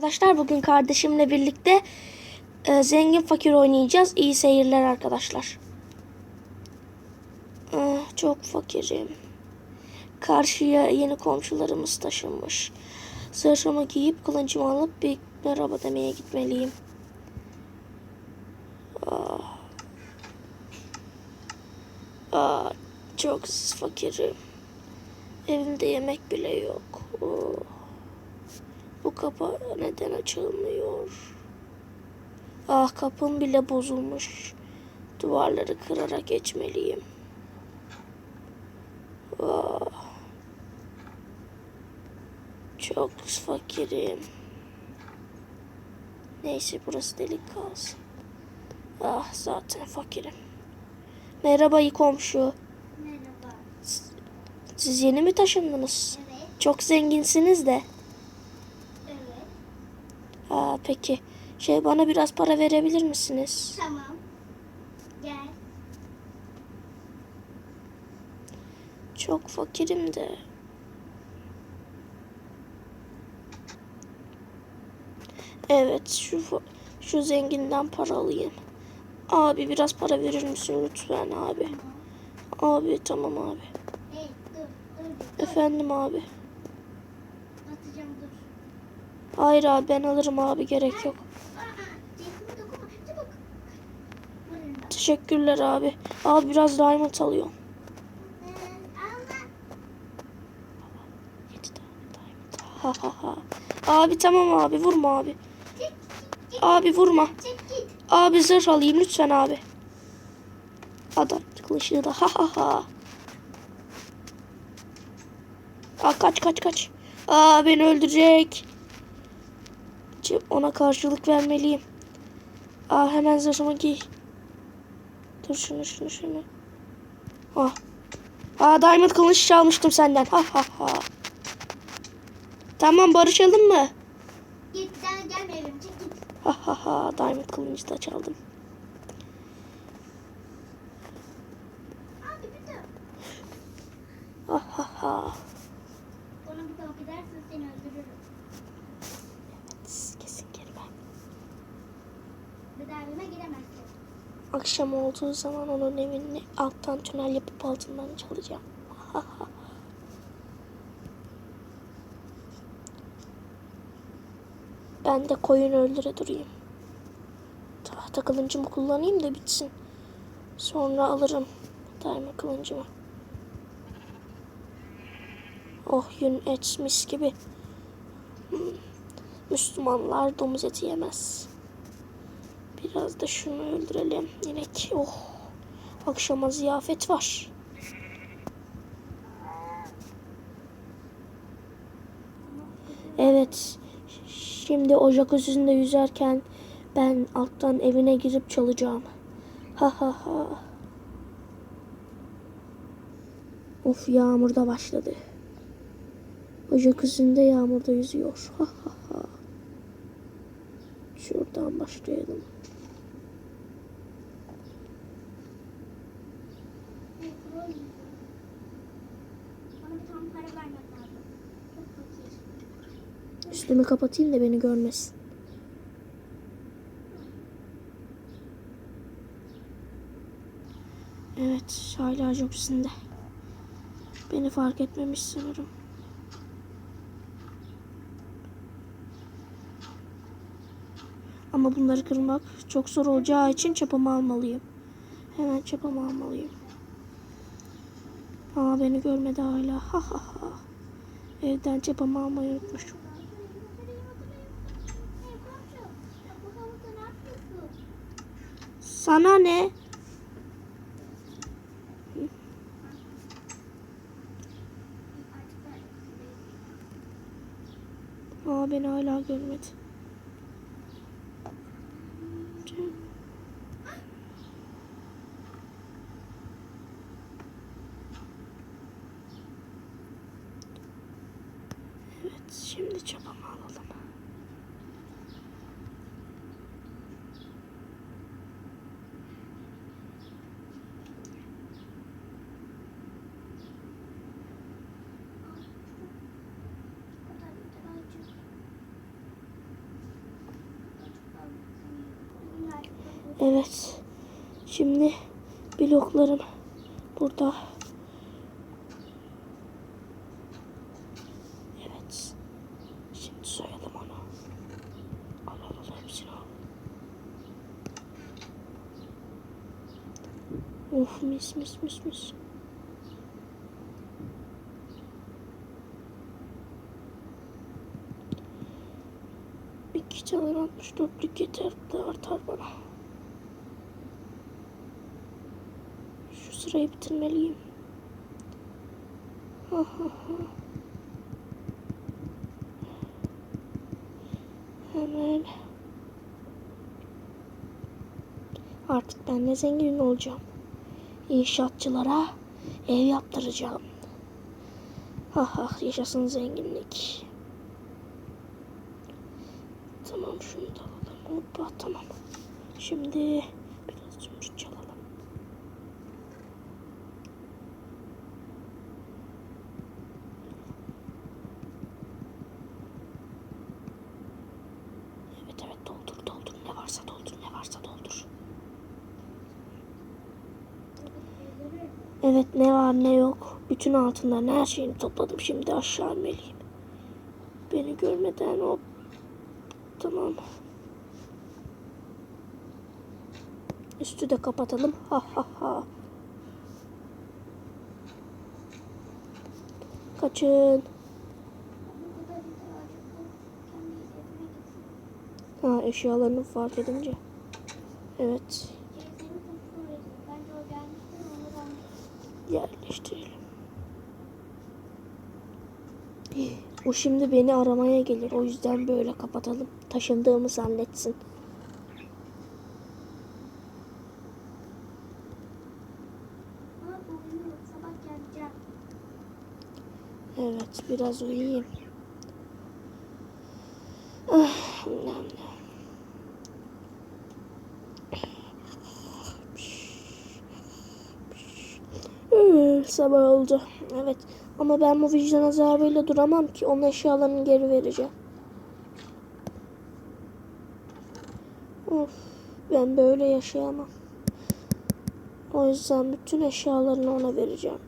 Arkadaşlar bugün kardeşimle birlikte e, zengin fakir oynayacağız. İyi seyirler arkadaşlar. Ah, çok fakirim. Karşıya yeni komşularımız taşınmış. Zırhımı giyip kılıncımı alıp bir merhaba demeye gitmeliyim. Ah. Ah, çok fakirim. Evimde yemek bile yok. Oh. Bu kapı neden açılmıyor? Ah kapım bile bozulmuş. Duvarları kırarak geçmeliyim. Ah. Çok fakirim. Neyse burası delik kalsın. Ah zaten fakirim. Merhaba iyi komşu. Merhaba. Siz yeni mi taşındınız? Evet. Çok zenginsiniz de. Aa, peki. Şey bana biraz para verebilir misiniz? Tamam. Gel. Çok fakirim de. Evet şu şu zenginden para alayım. Abi biraz para verir misin lütfen abi? Abi tamam abi. Hey dur. Dur. dur. Efendim abi. Atacağım dur. Hayır abi ben alırım abi gerek yok. Teşekkürler abi. Abi biraz diamond alıyorum. Ha ha ha. Abi tamam abi vurma abi. Abi vurma. Abi zırh alayım lütfen abi. Adam kılıçlı da ha ha ha. Aa, kaç kaç kaç. Aa beni öldürecek. Ona karşılık vermeliyim. Aa hemen zırhımı giy. Dur şunu şunu şunu. Ah. Aa diamond kılıç çalmıştım senden. Ha ha ha. Tamam barışalım mı? Git. Sen gelmeyelim. Çek git. Ha ha ha. Diamond kılıcı da çaldım. Abi bir dur. Ha ha ha. Evime giremezsin. Akşam olduğu zaman onun evini alttan tünel yapıp altından çalacağım. ben de koyun öldüre durayım. Tahta kılıncımı kullanayım da bitsin. Sonra alırım daima kılıncımı. Oh yün et mis gibi. Hmm. Müslümanlar domuz eti yemez. Biraz da şunu öldürelim. İnek. Oh. Akşama ziyafet var. Evet. Şimdi o jacuzzi'nde yüzerken ben alttan evine girip çalacağım. Ha ha ha. Of yağmur da başladı. O jacuzzi'nde yağmurda yüzüyor. Ha ha ha. Şuradan başlayalım. Hey, Chloe. Bana bir tam para vermek lazım. Çok fakir. Üstümü kapatayım da beni görmesin. Evet, hala jokesinde. Beni fark etmemiş sanırım. Ama bunları kırmak çok zor olacağı için çapamı almalıyım. Hemen çapamı almalıyım. Ama beni görmedi hala. Ha ha ha. Evden çapamı almayı unutmuşum. Hey komşu. Ya bu havuzda ne yapıyorsun? Sana ne? Aa beni hala görmedi. Evet şimdi çabamı alalım. Evet. Şimdi bloklarım burada. Evet. Şimdi soyalım onu. Al al al hepsini al. Of mis mis mis mis. İki tane 64'lük yeter de artar bana. Şu sırayı bitirmeliyim. Hemen. Artık ben de zengin olacağım. İnşaatçılara ev yaptıracağım. Ha ha yaşasın zenginlik. Tamam şunu da alalım. Hoppa tamam. Şimdi Evet ne var ne yok. Bütün altınların her şeyini topladım. Şimdi aşağı inmeliyim. Beni görmeden hop. Tamam. Üstü de kapatalım. Ha ha ha. Kaçın. Ha eşyalarını fark edince. Evet. Yerleştirelim. O şimdi beni aramaya gelir. O yüzden böyle kapatalım. Taşındığımı zannetsin. Evet biraz uyuyayım. Ah, nam, Sabah oldu. Evet. Ama ben bu vicdan azabıyla duramam ki. Onun eşyalarını geri vereceğim. Of, ben böyle yaşayamam. O yüzden bütün eşyalarını ona vereceğim.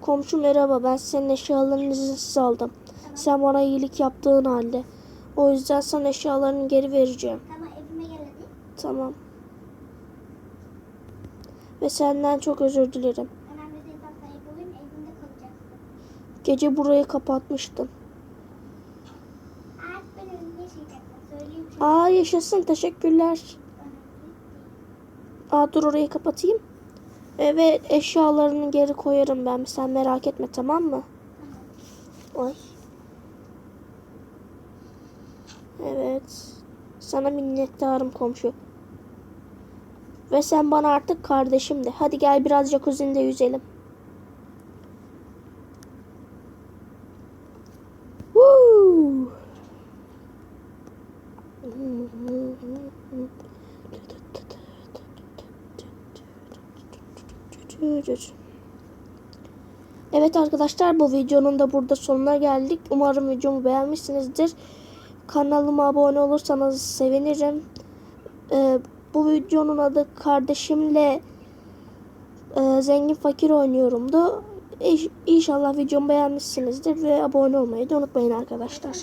Komşu merhaba ben senin eşyalarını izinsiz aldım. Sen bana iyilik yaptığın halde. O yüzden sana eşyalarını geri vereceğim. Tamam evime gel hadi. Tamam. Ve senden çok özür dilerim. Gece burayı kapatmıştım. Aa yaşasın teşekkürler. Aa dur orayı kapatayım. Evet eşyalarını geri koyarım ben. Sen merak etme tamam mı? Ay. Evet. Sana minnettarım komşu. Ve sen bana artık kardeşim de. Hadi gel biraz jacuzzi'nde yüzelim. Woo! Evet arkadaşlar bu videonun da burada sonuna geldik. Umarım videomu beğenmişsinizdir. Kanalıma abone olursanız sevinirim. Ee, bu videonun adı kardeşimle e, zengin fakir oynuyorumdu. İnşallah videomu beğenmişsinizdir ve abone olmayı da unutmayın arkadaşlar.